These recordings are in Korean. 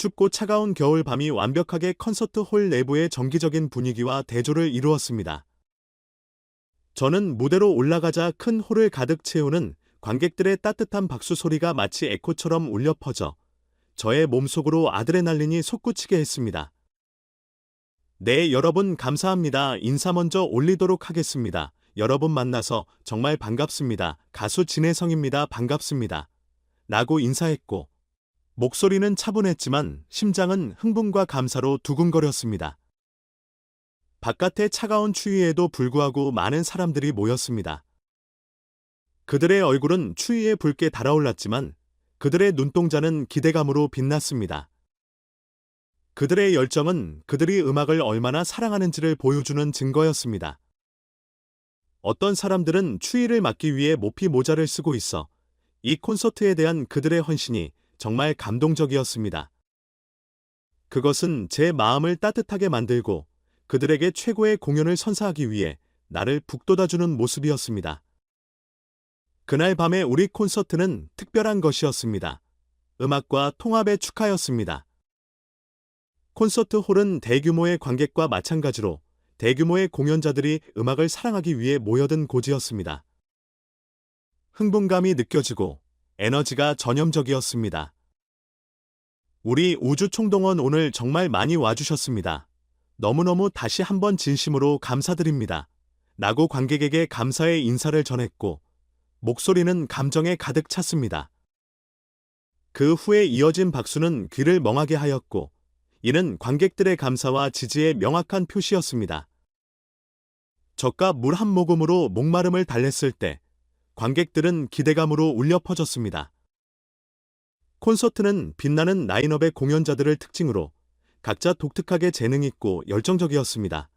춥고 차가운 겨울 밤이 완벽하게 콘서트 홀 내부의 정기적인 분위기와 대조를 이루었습니다. 저는 무대로 올라가자 큰 홀을 가득 채우는 관객들의 따뜻한 박수 소리가 마치 에코처럼 울려 퍼져 저의 몸속으로 아드레날린이 솟구치게 했습니다. 네, 여러분 감사합니다. 인사 먼저 올리도록 하겠습니다. 여러분 만나서 정말 반갑습니다. 가수 진혜성입니다. 반갑습니다. 라고 인사했고, 목소리는 차분했지만 심장은 흥분과 감사로 두근거렸습니다. 바깥의 차가운 추위에도 불구하고 많은 사람들이 모였습니다. 그들의 얼굴은 추위에 붉게 달아올랐지만 그들의 눈동자는 기대감으로 빛났습니다. 그들의 열정은 그들이 음악을 얼마나 사랑하는지를 보여주는 증거였습니다. 어떤 사람들은 추위를 막기 위해 모피 모자를 쓰고 있어 이 콘서트에 대한 그들의 헌신이 정말 감동적이었습니다. 그것은 제 마음을 따뜻하게 만들고 그들에게 최고의 공연을 선사하기 위해 나를 북돋아주는 모습이었습니다. 그날 밤의 우리 콘서트는 특별한 것이었습니다. 음악과 통합의 축하였습니다. 콘서트 홀은 대규모의 관객과 마찬가지로 대규모의 공연자들이 음악을 사랑하기 위해 모여든 곳이었습니다. 흥분감이 느껴지고 에너지가 전염적이었습니다. 우리 우주총동원 오늘 정말 많이 와주셨습니다. 너무너무 다시 한번 진심으로 감사드립니다. 라고 관객에게 감사의 인사를 전했고, 목소리는 감정에 가득 찼습니다. 그 후에 이어진 박수는 귀를 멍하게 하였고, 이는 관객들의 감사와 지지의 명확한 표시였습니다. 저가 물한 모금으로 목마름을 달랬을 때, 관객들은 기대감으로 울려 퍼졌습니다. 콘서트는 빛나는 라인업의 공연자들을 특징으로 각자 독특하게 재능 있고 열정적이었습니다.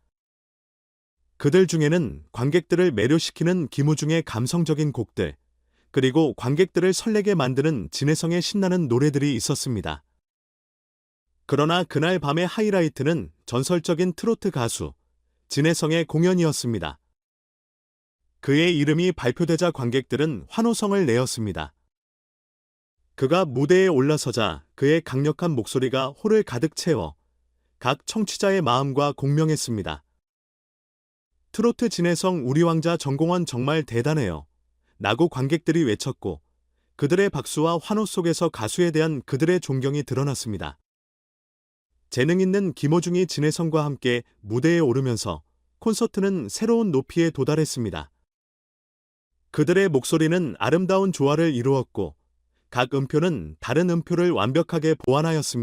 그들 중에는 관객들을 매료시키는 기무중의 감성적인 곡들, 그리고 관객들을 설레게 만드는 진해성의 신나는 노래들이 있었습니다. 그러나 그날 밤의 하이라이트는 전설적인 트로트 가수, 진해성의 공연이었습니다. 그의 이름이 발표되자 관객들은 환호성을 내었습니다. 그가 무대에 올라서자 그의 강력한 목소리가 홀을 가득 채워 각 청취자의 마음과 공명했습니다. 트로트 진해성 우리 왕자 전공원 정말 대단해요. 라고 관객들이 외쳤고 그들의 박수와 환호 속에서 가수에 대한 그들의 존경이 드러났습니다. 재능 있는 김호중이 진해성과 함께 무대에 오르면서 콘서트는 새로운 높이에 도달했습니다. 그들의 목소리는 아름다운 조화를 이루었고 각 음표는 다른 음표를 완벽하게 보완하였습니다.